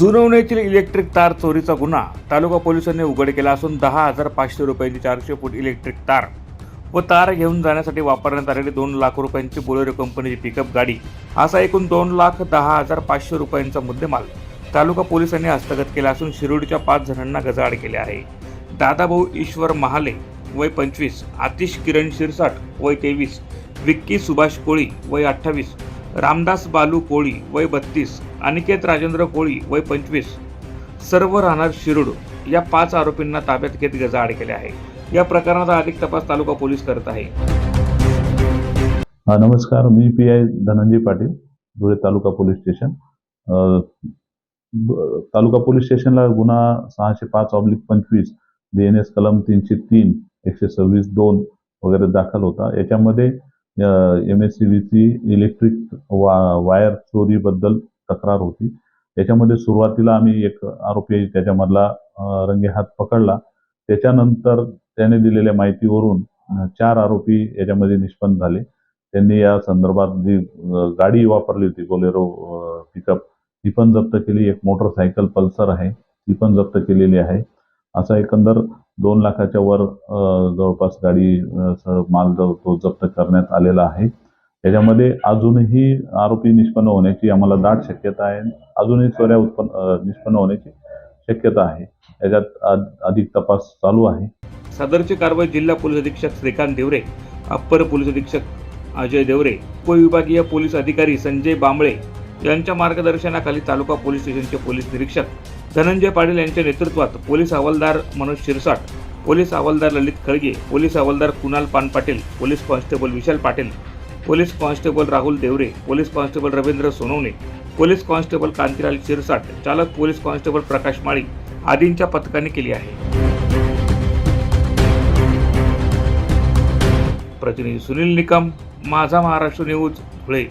जुनवणे येथील इलेक्ट्रिक तार चोरीचा गुन्हा. तालुका पोलिसांनी उघड केला असून दहा हजार पाचशे रुपयांची चारशे फूट इलेक्ट्रिक तार व तार घेऊन जाण्यासाठी वापरण्यात आलेली दोन लाख रुपयांची बोलेरो कंपनीची पिकअप गाडी. असा एकूण दोन लाख दहा हजार पाचशे रुपयांचा मुद्देमाल तालुका पोलिसांनी हस्तगत केला असून शिरोडच्या पाच जणांना गजाआड केले आहे. दादाभाऊ ईश्वर महाले वय पंचवीस आतिश किरण शिरसाट वय तेवीस विक्की सुभाष कोळी वय अठ्ठावीस रामदास बालू कोळी वय बत्तीस अनिकेत राजेंद्र कोळी वय पंचवीस सर्व राहणार शिरूड या पाच आरोपींना ताब्यात घेत गजाआड केले आहे. या प्रकरणाचा अधिक तपास तालुका पोलीस करत आहे. नमस्कार. मी P I Dhananjay Patil Dhule taluka police station. Taluka police स्टेशनला गुन्हा सहाशे पाच ऑब्लिक पंचवीस डी एन एस कलम तीनशे तीन एकशे सव्वीस दोन वगैरे दाखल होता. याच्यामध्ये एम एस सी बीची इलेक्ट्रिक वा वायर चोरीबद्दल तक्रार होती. त्याच्यामध्ये सुरुवातीला आम्ही एक आरोपी त्याच्यामधला रंगेहात पकडला. त्याच्यानंतर त्याने दिलेल्या माहितीवरून चार आरोपी याच्यामध्ये निष्पन्न झाले. त्यांनी या संदर्भात जी गाडी वापरली होती बोलेरो पिकअप ती पण जप्त केली. एक मोटरसायकल पल्सर आहे ती पण जप्त केलेली आहे. असा एकंदर दोन लाखाच्या वर जवळपास गाडी माल तो जप्त करण्यात आलेला आहे. त्याच्यामध्ये अजूनही आरोपी निष्पन्न होण्याची आम्हाला दाट शक्यता आहे. अजूनही चोऱ्या उत्पन्न निष्पन्न होण्याची शक्यता आहे. याच्यात अधिक तपास चालू आहे. सदरची कारवाई जिल्हा पोलीस अधीक्षक श्रीकांत देवरे अप्पर पोलीस अधीक्षक अजय देवरे उपविभागीय पोलीस अधिकारी संजय बांबळे यांच्या मार्गदर्शनाखाली तालुका पोलीस स्टेशनचे पोलीस निरीक्षक धनंजय पाटील यांच्या नेतृत्वात पोलीस हवालदार मनोज शिरसाट पोलीस हवालदार ललित खळगे पोलीस हवालदार Kunal Panpatil police constable Vishal Patil police constable Rahul Deore police constable Ravindra Sonawane police constable Kantilal Shirsat चालक पोलीस कॉन्स्टेबल प्रकाश माळी आदींच्या पथकाने केली आहे. प्रतिनिधी सुनील निकम माझा महाराष्ट्र न्यूज धुळे.